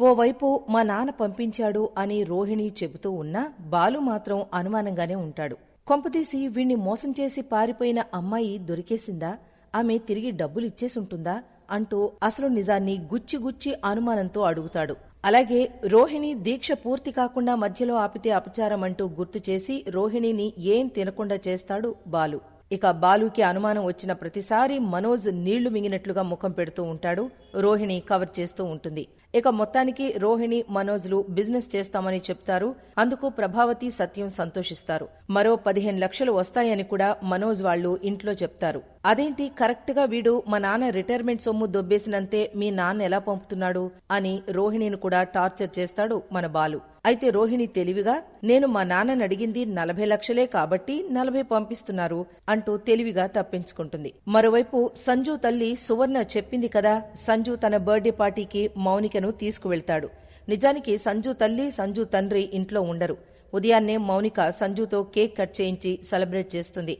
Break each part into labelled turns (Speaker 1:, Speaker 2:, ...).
Speaker 1: ఓవైపు మా నాన్న పంపించాడు అని రోహిణి చెబుతూ ఉన్నా బాలు మాత్రం అనుమానంగానే ఉంటాడు. కొంపదీసి వీణ్ణి మోసం చేసి పారిపోయిన అమ్మాయి దొరికేసిందా? ఆమె తిరిగి డబ్బులు ఇచ్చేసుంటుందా? అంటూ అసలు నిజాన్ని గుచ్చి గుచ్చి అనుమానంతో అడుగుతాడు. అలాగే రోహిణి దీక్ష పూర్తి కాకుండా మధ్యలో ఆపితే అపచారం అంటూ గుర్తు చేసి రోహిణిని ఏం తినకుండా చేస్తాడు బాలు. ఇక బాలుకి అనుమానం వచ్చిన ప్రతిసారి మనోజ్ నీళ్ళు మింగినట్లుగా ముఖం పెడుతూ ఉంటాడు రోహిణి కవర్ చేస్తూ ఉంటుంది. ఇక మొత్తానికి రోహిణి మనోజ్లు బిజినెస్ చేస్తామని చెప్తారు అందుకు ప్రభావతి సత్యం సంతోషిస్తారు. మరో పదిహేను లక్షలు వస్తాయని కూడా మనోజ్ వాళ్ళు ఇంట్లో చెప్తారు. అదేంటి కరెక్ట్గా వీడు మా నాన్న రిటైర్మెంట్ సొమ్ము దొబ్బేసినంతే మీ నాన్న ఎలా పంపుతున్నాడు? అని రోహిణిని కూడా టార్చర్ చేస్తాడు మన బాలు. అయితే రోహిణి తెలివిగా నేను మా నాన్నని అడిగింది నలభై లక్షలే కాబట్టి నలభై పంపిస్తున్నారు అంటూ తెలివిగా తప్పించుకుంటుంది. మరోవైపు సంజు తల్లి సువర్ణ చెప్పింది కదా సంజు తన బర్త్డే పార్టీకి మౌనికను తీసుకువెళ్తాడు. నిజానికి సంజు తల్లి సంజు తండ్రి ఇంట్లో ఉండరు. ఉదయాన్నే మౌనిక సంజుతో కేక్ కట్ చేయించి సెలబ్రేట్ చేస్తుంది.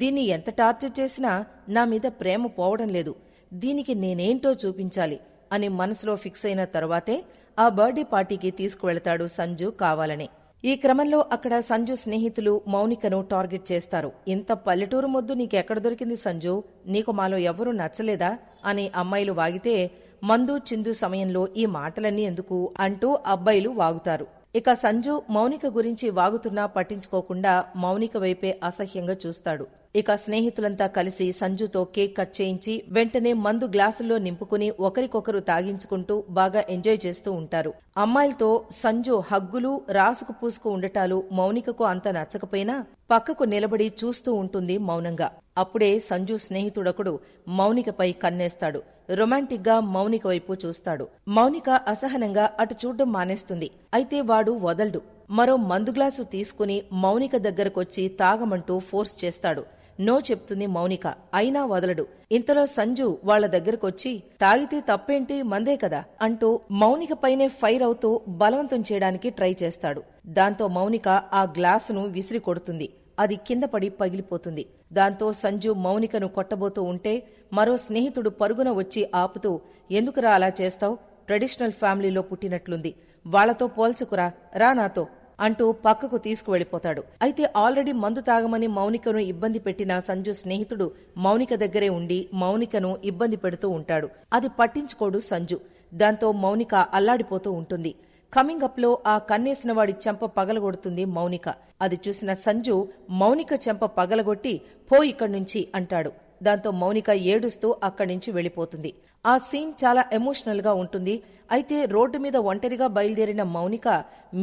Speaker 1: దీన్ని ఎంత టార్చర్ చేసినా నా మీద ప్రేమ పోవడం లేదు. దీనికి నేనేంటో చూపించాలి అని మనసులో ఫిక్స్ అయిన తర్వాతే ఆ బర్త్డే పార్టీకి తీసుకువెళతాడు సంజు కావాలని. ఈ క్రమంలో అక్కడ సంజు స్నేహితులు మౌనికను టార్గెట్ చేస్తారు. ఇంత పల్లెటూరు మొద్దు నీకెక్కడ దొరికింది సంజు? నీకు మాలో ఎవ్వరూ నచ్చలేదా? అని అమ్మాయిలు వాగితే మందు చిందు సమయంలో ఈ మాటలన్నీ ఎందుకు అంటూ అబ్బాయిలు వాగుతారు. ఇక సంజు మౌనిక గురించి వాగుతున్నా పట్టించుకోకుండా మౌనిక వైపే అసహ్యంగా చూస్తాడు. ఇక స్నేహితులంతా కలిసి సంజుతో కేక్ కట్ చేయించి వెంటనే మందు గ్లాసుల్లో నింపుకుని ఒకరికొకరు తాగించుకుంటూ బాగా ఎంజాయ్ చేస్తూ ఉంటారు. అమ్మాయిలతో సంజు హగ్గులు రాసుకు పూసుకు ఉండటాలు మౌనికకు అంత నచ్చకపోయినా పక్కకు నిలబడి చూస్తూ ఉంటుంది మౌనంగా. అప్పుడే సంజు స్నేహితుడొకడు మౌనికపై కన్నేస్తాడు. రొమాంటిక్గా మౌనిక వైపు చూస్తాడు. మౌనిక అసహనంగా అటు చూడ్డం మానేస్తుంది. అయితే వాడు వదలడు. మరో మందు గ్లాసు తీసుకుని మౌనిక దగ్గరకొచ్చి తాగమంటూ ఫోర్స్ చేస్తాడు. నో చెప్తుంది మౌనిక. అయినా వదలడు. ఇంతలో సంజు వాళ్ళ దగ్గరకొచ్చి తాగితే తప్పేంటి? మందే కదా? అంటూ మౌనిక పైనే ఫైర్ అవుతూ బలవంతం చేయడానికి ట్రై చేస్తాడు. దాంతో మౌనిక ఆ గ్లాసును విసిరి కొడుతుంది. అది కింద పడి పగిలిపోతుంది. దాంతో సంజు మౌనికను కొట్టబోతూ ఉంటే మరో స్నేహితుడు పరుగున వచ్చి ఆపుతూ ఎందుకురా అలా చేస్తావు? ట్రెడిషనల్ ఫ్యామిలీలో పుట్టినట్లుంది. వాళ్ళతో పోల్చుకురా. రా నాతో. అంటూ పక్కకు తీసుకువెళ్ళిపోతాడు అయితే ఆల్రెడీ మందు తాగమని మౌనికను ఇబ్బంది పెట్టిన సంజు స్నేహితుడు మౌనిక దగ్గరే ఉండి మౌనికను ఇబ్బంది పెడుతూ ఉంటాడు. అది పట్టించుకోడు సంజు. దాంతో మౌనిక అల్లాడిపోతూ ఉంటుంది. కమింగ్ అప్లో ఆ కన్నేసిన వాడి చెంప పగలగొడుతుంది మౌనిక. అది చూసిన సంజు మౌనిక చెంప పగలగొట్టి పో ఇక్కడి నుంచి అంటాడు. దాంతో మౌనిక ఏడుస్తూ అక్కడి నుంచి వెళ్ళిపోతుంది ఆ సీన్ చాలా ఎమోషనల్గా ఉంటుంది. అయితే రోడ్డు మీద ఒంటరిగా బయలుదేరిన మౌనిక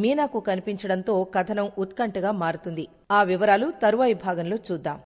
Speaker 1: మీనాకు కనిపించడంతో కథనం ఉత్కంఠగా మారుతుంది. ఆ వివరాలు తరువాయి భాగంలో చూద్దాం.